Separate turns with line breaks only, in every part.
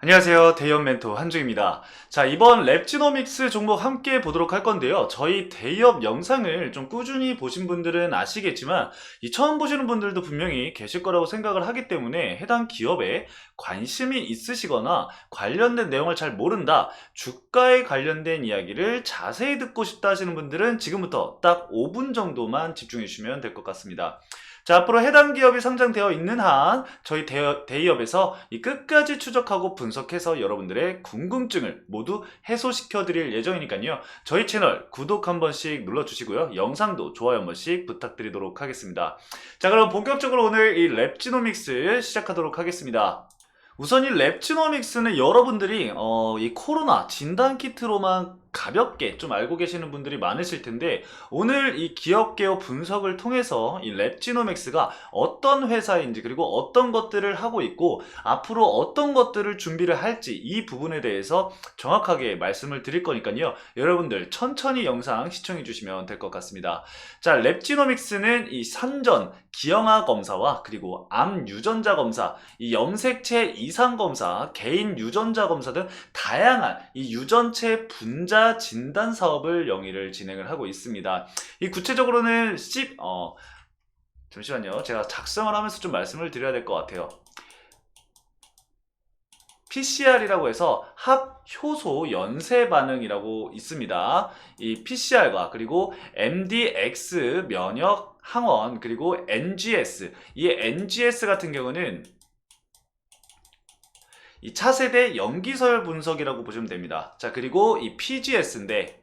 안녕하세요. 대형 멘토 한주입니다. 자, 이번 랩지노믹스 종목 함께 보도록 할 건데요. 저희 대기업 영상을 좀 꾸준히 보신 분들은 아시겠지만, 이 처음 보시는 분들도 분명히 계실 거라고 생각을 하기 때문에 해당 기업에 관심이 있으시거나 관련된 내용을 잘 모른다, 주가에 관련된 이야기를 자세히 듣고 싶다 하시는 분들은 지금부터 딱 5분 정도만 집중해 주시면 될 것 같습니다. 자, 앞으로 해당 기업이 상장되어 있는 한 저희 대, 대기업에서 이 끝까지 추적하고 분석해서 여러분들의 궁금증을 모두 해소시켜 드릴 예정이니까요. 저희 채널 구독 한 번씩 눌러 주시고요. 영상도 좋아요 한 번씩 부탁드리도록 하겠습니다. 자, 그럼 본격적으로 오늘 이 랩지노믹스 시작하도록 하겠습니다. 우선 이 랩지노믹스는 여러분들이 어, 이 코로나 진단 키트로만 가볍게 좀 알고 계시는 분들이 많으실 텐데 오늘 이 기업 개요 분석을 통해서 이 랩지노믹스가 어떤 회사인지 그리고 어떤 것들을 하고 있고 앞으로 어떤 것들을 준비를 할지 이 부분에 대해서 정확하게 말씀을 드릴 거니까요. 여러분들 천천히 영상 시청해 주시면 될 것 같습니다. 자, 랩지노믹스는 이 산전 기형아 검사와 그리고 암 유전자 검사, 이 염색체 이상 검사, 개인 유전자 검사 등 다양한 이 유전체 분자 진단 사업을 영위를 진행을 하고 있습니다. 이 구체적으로는 10, 어, 잠시만요. 제가 작성을 하면서 좀 말씀을 드려야 될 것 같아요. PCR이라고 해서 합 효소 연쇄 반응이라고 있습니다. 이 PCR과 그리고 MDX 면역 항원 그리고 NGS 이 NGS 같은 경우는 이 차세대 염기서열 분석이라고 보시면 됩니다. 자, 그리고 이 PGS인데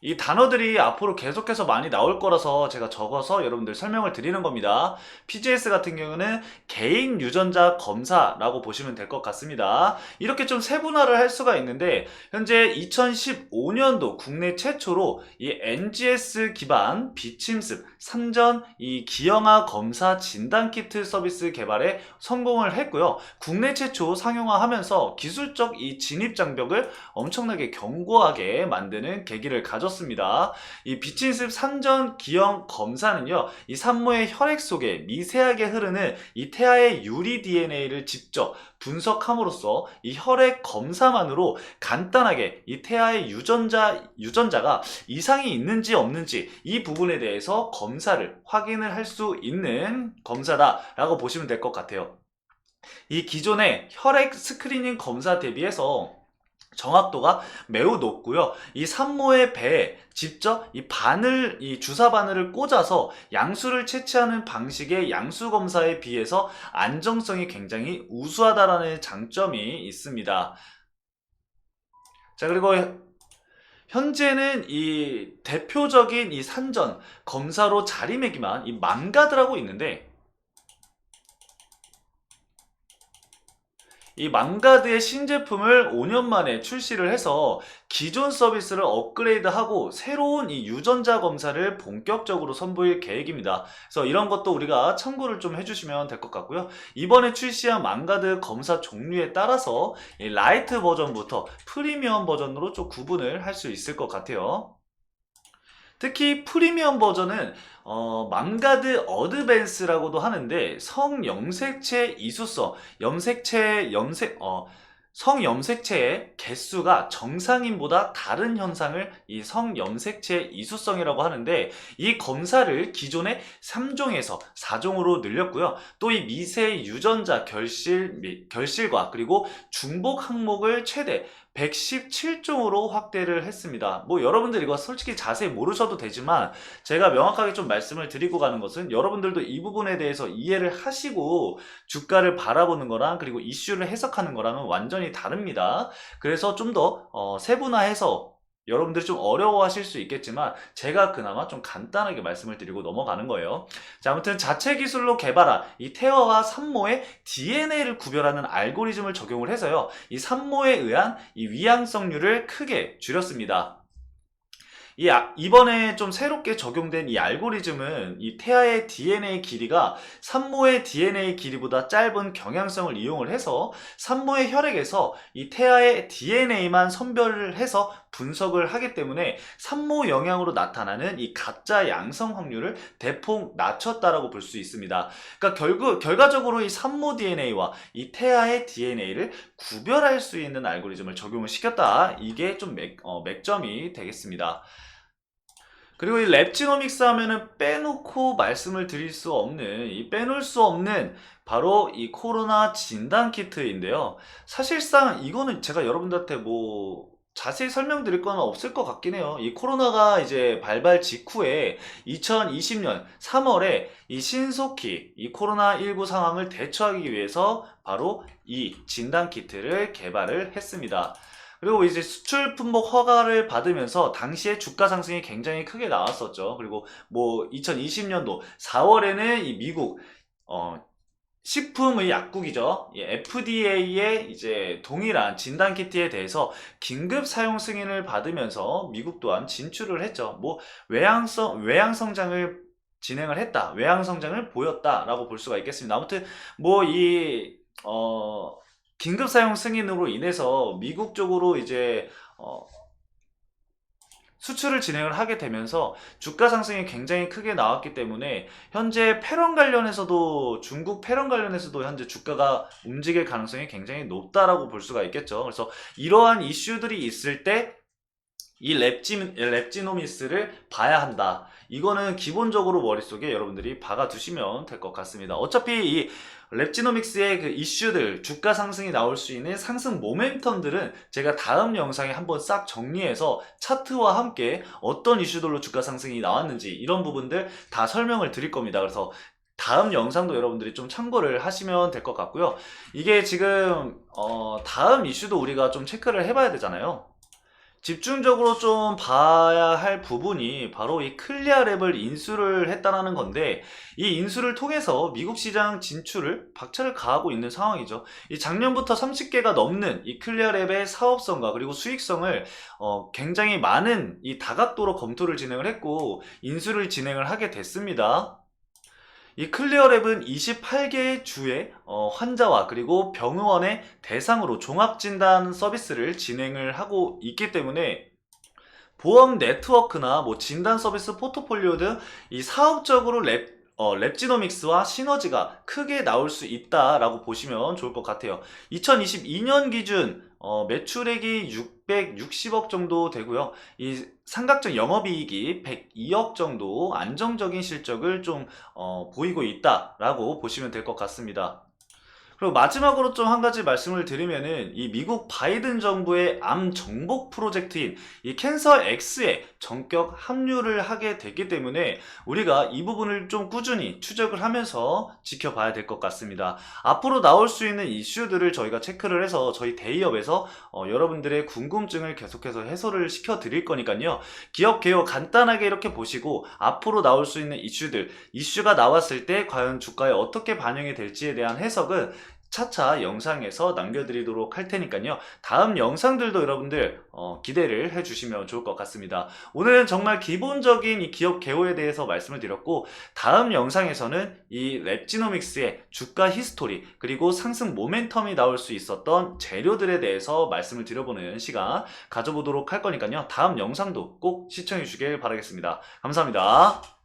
이 단어들이 앞으로 계속해서 많이 나올 거라서 제가 적어서 여러분들 설명을 드리는 겁니다. PGS 같은 경우는 개인 유전자 검사라고 보시면 될 것 같습니다. 이렇게 좀 세분화를 할 수가 있는데 현재 2015년도 국내 최초로 이 NGS 기반 비침습 산전 이 기형아 검사 진단 키트 서비스 개발에 성공을 했고요. 국내 최초 상용화하면서 기술적 이 진입 장벽을 엄청나게 견고하게 만드는 계기를 가 졌습니다. 이 비침습 산전 기형 검사는요, 이 산모의 혈액 속에 미세하게 흐르는 이 태아의 유리 DNA를 직접 분석함으로써 이 혈액 검사만으로 간단하게 이 태아의 유전자 유전자가 이상이 있는지 없는지 이 부분에 대해서 검사를 확인을 할 수 있는 검사다라고 보시면 될 것 같아요. 이 기존의 혈액 스크리닝 검사 대비해서 정확도가 매우 높고요. 이 산모의 배에 직접 이 바늘, 이 주사 바늘을 꽂아서 양수를 채취하는 방식의 양수 검사에 비해서 안정성이 굉장히 우수하다라는 장점이 있습니다. 자, 그리고 현재는 이 대표적인 이 산전 검사로 자리매김한 이 망가드라고 있는데 이 망가드의 신제품을 5년 만에 출시를 해서 기존 서비스를 업그레이드하고 새로운 이 유전자 검사를 본격적으로 선보일 계획입니다. 그래서 이런 것도 우리가 참고를 좀 해주시면 될 것 같고요. 이번에 출시한 망가드 검사 종류에 따라서 이 라이트 버전부터 프리미엄 버전으로 좀 구분을 할 수 있을 것 같아요. 특히 프리미엄 버전은 어, 망가드 어드밴스라고도 하는데 성염색체 이수성, 염색체 염색 어, 성염색체의 개수가 정상인보다 다른 현상을 이 성염색체 이수성이라고 하는데 이 검사를 기존의 3종에서 4종으로 늘렸고요. 또 이 미세 유전자 결실 미- 결실과 그리고 중복 항목을 최대 117종으로 확대를 했습니다. 뭐 여러분들 이거 솔직히 자세히 모르셔도 되지만 제가 명확하게 좀 말씀을 드리고 가는 것은 여러분들도 이 부분에 대해서 이해를 하시고 주가를 바라보는 거랑 그리고 이슈를 해석하는 거랑은 완전히 다릅니다. 그래서 좀 더 세분화해서 여러분들이 좀 어려워하실 수 있겠지만 제가 그나마 좀 간단하게 말씀을 드리고 넘어가는 거예요. 자, 아무튼 자체 기술로 개발한 이 태아와 산모의 DNA를 구별하는 알고리즘을 적용을 해서요. 이 산모에 의한 이 위양성률을 크게 줄였습니다. 이 아- 이번에 좀 새롭게 적용된 이 알고리즘은 이 태아의 DNA 길이가 산모의 DNA 길이보다 짧은 경향성을 이용을 해서 산모의 혈액에서 이 태아의 DNA만 선별을 해서 분석을 하기 때문에 산모 영향으로 나타나는 이 가짜 양성 확률을 대폭 낮췄다라고 볼 수 있습니다. 그러니까 결국 결과적으로 이 산모 DNA와 이 태아의 DNA를 구별할 수 있는 알고리즘을 적용을 시켰다. 이게 좀 맥, 어, 맥점이 되겠습니다. 그리고 이 랩지노믹스 하면은 빼놓고 말씀을 드릴 수 없는 이 빼놓을 수 없는 바로 이 코로나 진단 키트인데요. 사실상 이거는 제가 여러분들한테 뭐 자세히 설명드릴 건 없을 것 같긴 해요. 이 코로나가 이제 발발 직후에 2020년 3월에 이 신속히 이 코로나19 상황을 대처하기 위해서 바로 이 진단 키트를 개발을 했습니다. 그리고 이제 수출 품목 허가를 받으면서 당시에 주가 상승이 굉장히 크게 나왔었죠. 그리고 뭐 2020년도 4월에는 이 미국 어 식품의 약국이죠. FDA의 이제 동일한 진단 키트에 대해서 긴급 사용 승인을 받으면서 미국 또한 진출을 했죠. 뭐 외향성 외향 성장을 진행을 했다. 외향 성장을 보였다라고 볼 수가 있겠습니다. 아무튼 뭐이 어 긴급 사용 승인으로 인해서 미국 쪽으로 이제 어, 수출을 진행을 하게 되면서 주가 상승이 굉장히 크게 나왔기 때문에 현재 패런 관련해서도 중국 패런 관련해서도 현재 주가가 움직일 가능성이 굉장히 높다라고 볼 수가 있겠죠. 그래서 이러한 이슈들이 있을 때 이 랩지, 랩지노미스를 봐야 한다. 이거는 기본적으로 머릿속에 여러분들이 박아 두시면 될 것 같습니다. 어차피 이 랩지노믹스의 그 이슈들, 주가 상승이 나올 수 있는 상승 모멘텀들은 제가 다음 영상에 한번 싹 정리해서 차트와 함께 어떤 이슈들로 주가 상승이 나왔는지 이런 부분들 다 설명을 드릴 겁니다. 그래서 다음 영상도 여러분들이 좀 참고를 하시면 될 것 같고요. 이게 지금 어, 다음 이슈도 우리가 좀 체크를 해봐야 되잖아요. 집중적으로 좀 봐야 할 부분이 바로 이 클리아랩을 인수를 했다라는 건데 이 인수를 통해서 미국 시장 진출을 박차를 가하고 있는 상황이죠. 이 작년부터 30개가 넘는 이 클리아랩의 사업성과 그리고 수익성을 어, 굉장히 많은 이 다각도로 검토를 진행을 했고 인수를 진행을 하게 됐습니다. 이 클리어랩은 28개의 주의 어, 환자와 그리고 병의원의 대상으로 종합진단 서비스를 진행을 하고 있기 때문에 보험 네트워크나 뭐 진단 서비스 포트폴리오 등 이 사업적으로 랩, 어, 랩지노믹스와 시너지가 크게 나올 수 있다라고 보시면 좋을 것 같아요. 2022년 기준 어, 매출액이 660억 정도 되고요. 이 삼각적 영업이익이 102억 정도 안정적인 실적을 좀 어, 보이고 있다라고 보시면 될 것 같습니다. 그리고 마지막으로 좀 한 가지 말씀을 드리면은 이 미국 바이든 정부의 암 정복 프로젝트인 이 캔서 X에 전격 합류를 하게 됐기 때문에 우리가 이 부분을 좀 꾸준히 추적을 하면서 지켜봐야 될 것 같습니다. 앞으로 나올 수 있는 이슈들을 저희가 체크를 해서 저희 대기업에서 어, 여러분들의 궁금증을 계속해서 해소를 시켜 드릴 거니까요. 기업 개요 간단하게 이렇게 보시고 앞으로 나올 수 있는 이슈들, 이슈가 나왔을 때 과연 주가에 어떻게 반영이 될지에 대한 해석은 차차 영상에서 남겨드리도록 할 테니까요. 다음 영상들도 여러분들 어, 기대를 해주시면 좋을 것 같습니다. 오늘은 정말 기본적인 이 기업 개요에 대해서 말씀을 드렸고 다음 영상에서는 이 랩지노믹스의 주가 히스토리 그리고 상승 모멘텀이 나올 수 있었던 재료들에 대해서 말씀을 드려보는 시간 가져보도록 할 거니까요. 다음 영상도 꼭 시청해 주시길 바라겠습니다. 감사합니다.